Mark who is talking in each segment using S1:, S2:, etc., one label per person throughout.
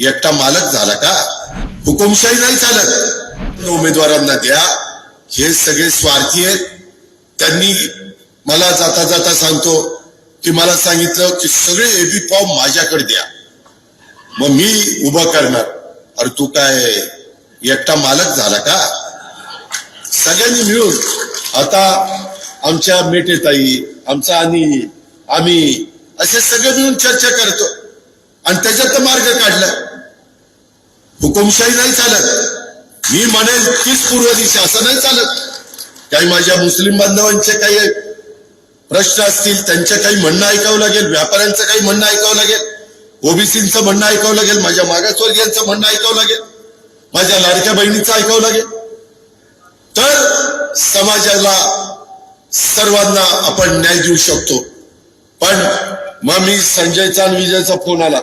S1: एकटा मालक झाला का? हुकुमशाही नाही चालत. उमेदवारांना द्या. हे सगळे स्वार्थी आहेत. त्यांनी मला जाता जाता सांगतो की मला सांगितलं की सगळे एबी फॉर्म माझ्याकडे द्या. मग मी उभं करणार. अरे तू काय एकटा मालक झाला का? सगळ्यांनी मिळून आता आमच्या मेटेताई आमचा आणि आम्ही असे सगळे मिळून चर्चा करतो. आणि त्याच्यात मार्ग काढला. हुकुमशाही नाही चालत. मी म्हणेल तीच पूर्व दिशा असं नाही चालत. काही माझ्या मुस्लिम बांधवांचे काही प्रश्न असतील त्यांचे काही म्हणणं ऐकावं लागेल व्यापाऱ्यांचं काही म्हणणं ऐकावं लागेल ओबीसीचं म्हणणं ऐकावं लागेल माझ्या मागासवर्गीयांचं म्हणणं ऐकावं लागेल माझ्या लाडक्या बहिणीचं ऐकावं लागेल. तर समाजाला सर्वांना आपण न्याय देऊ शकतो. पण मग मी संजयचा आणि विजयचा फोन आला.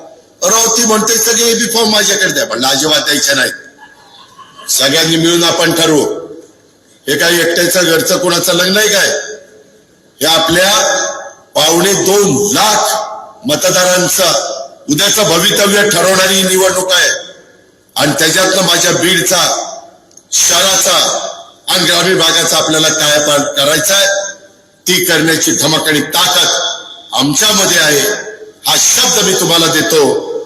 S1: राव ती म्हणते सगळे बी फॉर्म माझ्याकडे द्या. पण अजिबात द्यायच्या नाहीत. सगळ्यांनी मिळून आपण ठरवू. हे काय एकट्याचं घरचं कोणाचं लग्न आहे काय? हे आपल्या पावणे दोन लाख मतदारांचं उद्याचं भवितव्य ठरवणारी निवडणूक आहे. आणि त्याच्यातनं माझ्या बीडचा शहराचा आणि ग्रामीण भागाचा आपल्याला काय करायचा आहे ती करण्याची धमक आणि ताकद आमच्यामध्ये आहे. हा शब्द मी तुम्हाला देतो.